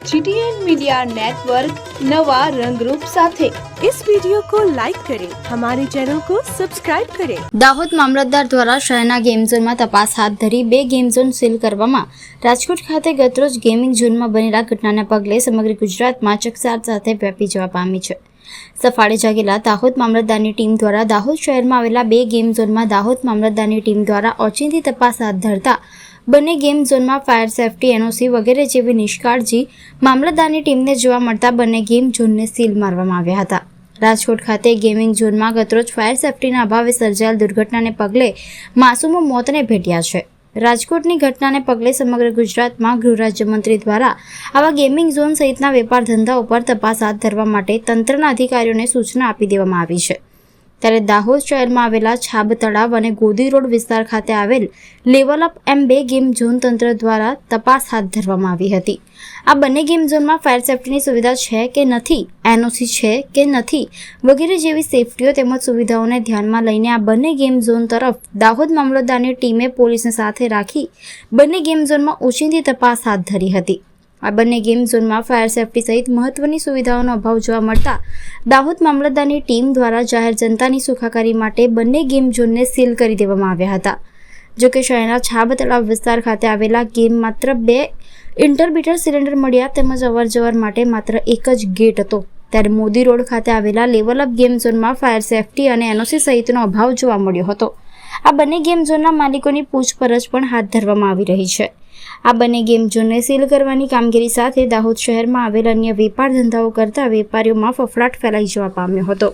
GTN media network नवा रंगरूप સાથે इस वीडियो को लाइक करें हमारे चैनल को सब्सक्राइब करें દાહોદ મામલતદાર દ્વારા શહેરના ગેમ ઝોનમાં તપાસ હાથ ધરી બે ગેમ ઝોન સીલ કરવામાં રાજકોટ ખાતે ગતરોજ ગેમિંગ ઝોનમાં બનેલા ઘટનાના પગલે સમગ્ર ગુજરાતમાં ચકચાર સાથે વ્યાપી જવા પામી છે સફાળે જાગેલા દાહોદ મામલતદારની ટીમ દ્વારા દાહોદ શહેરમાં આવેલા બે ગેમ ઝોનમાં દાહોદ મામલતદારની ટીમ દ્વારા ઓચિંતી તપાસ હાથ ધરતા બંને ગેમ ઝોનમાં ફાયર સેફટી, એનઓસી વગેરે જેવી નિષ્કાળજી મામલતદારની ટીમને જોવા મળતા બંને ગેમ ઝોનને સીલ મારવામાં આવ્યા હતા. રાજકોટ ખાતે ગેમિંગ ઝોનમાં ગતરોજ ફાયર સેફટીના અભાવે સર્જાયેલ દુર્ઘટનાને પગલે માસૂમો મોતને ભેટ્યા છે. રાજકોટની ઘટનાને પગલે સમગ્ર ગુજરાતમાં ગૃહ રાજ્યમંત્રી દ્વારા આવા ગેમિંગ ઝોન સહિતના વેપાર ધંધા ઉપર તપાસ હાથ ધરવા માટે તંત્રના અધિકારીઓને સૂચના આપી દેવામાં આવી છે. ત્યારે દાહોદ શહેરમાં આવેલા છાબ તળાવ અને ગોદી રોડ વિસ્તાર ખાતે આવેલ લેવલ અપ એમ બે ગેમ ઝોન તંત્ર દ્વારા તપાસ હાથ ધરવામાં આવી હતી. આ બંને ગેમ ઝોનમાં ફાયર સેફ્ટીની સુવિધા છે કે નથી, એનઓસી છે કે નથી, વગેરે જેવી સેફટીઓ તેમજ સુવિધાઓને ધ્યાનમાં લઈને આ બંને ગેમ ઝોન તરફ દાહોદ મામલતદારની ટીમે પોલીસને સાથે રાખી બંને ગેમ ઝોનમાં ઓચિંતી તપાસ હાથ ધરી હતી. આ બંને ગેમ ઝોનમાં ફાયર સેફટી સહિત મહત્વની સુવિધાઓનો અભાવ જોવા મળતા દાહોદ મામલતદારની ટીમ દ્વારા જાહેર જનતાની સુખાકારી માટે બંને ગેમ ઝોનને સીલ કરી દેવામાં આવ્યા હતા. જો કે શહેરના છાબ તળાવ વિસ્તાર ખાતે આવેલા ગેમ માત્ર બે ઇન્ટરબીટર સિલિન્ડર મળ્યા તેમજ અવરજવર માટે માત્ર એક જ ગેટ હતો. ત્યારે મોદી રોડ ખાતે આવેલા લેવલ અપ ગેમ ઝોનમાં ફાયર સેફટી અને એનઓસી સહિતનો અભાવ જોવા મળ્યો હતો. આ બંને ગેમ ઝોનના માલિકોની પૂછપરછ પણ હાથ ધરવામાં આવી રહી છે. આ બંને ગેમ ઝોનને સીલ કરવાની કામગીરી સાથે દાહોદ શહેરમાં આવેલ અન્ય વેપાર ધંધાઓ કરતા વેપારીઓમાં ફફડાટ ફેલાઈ જવા પામ્યો હતો.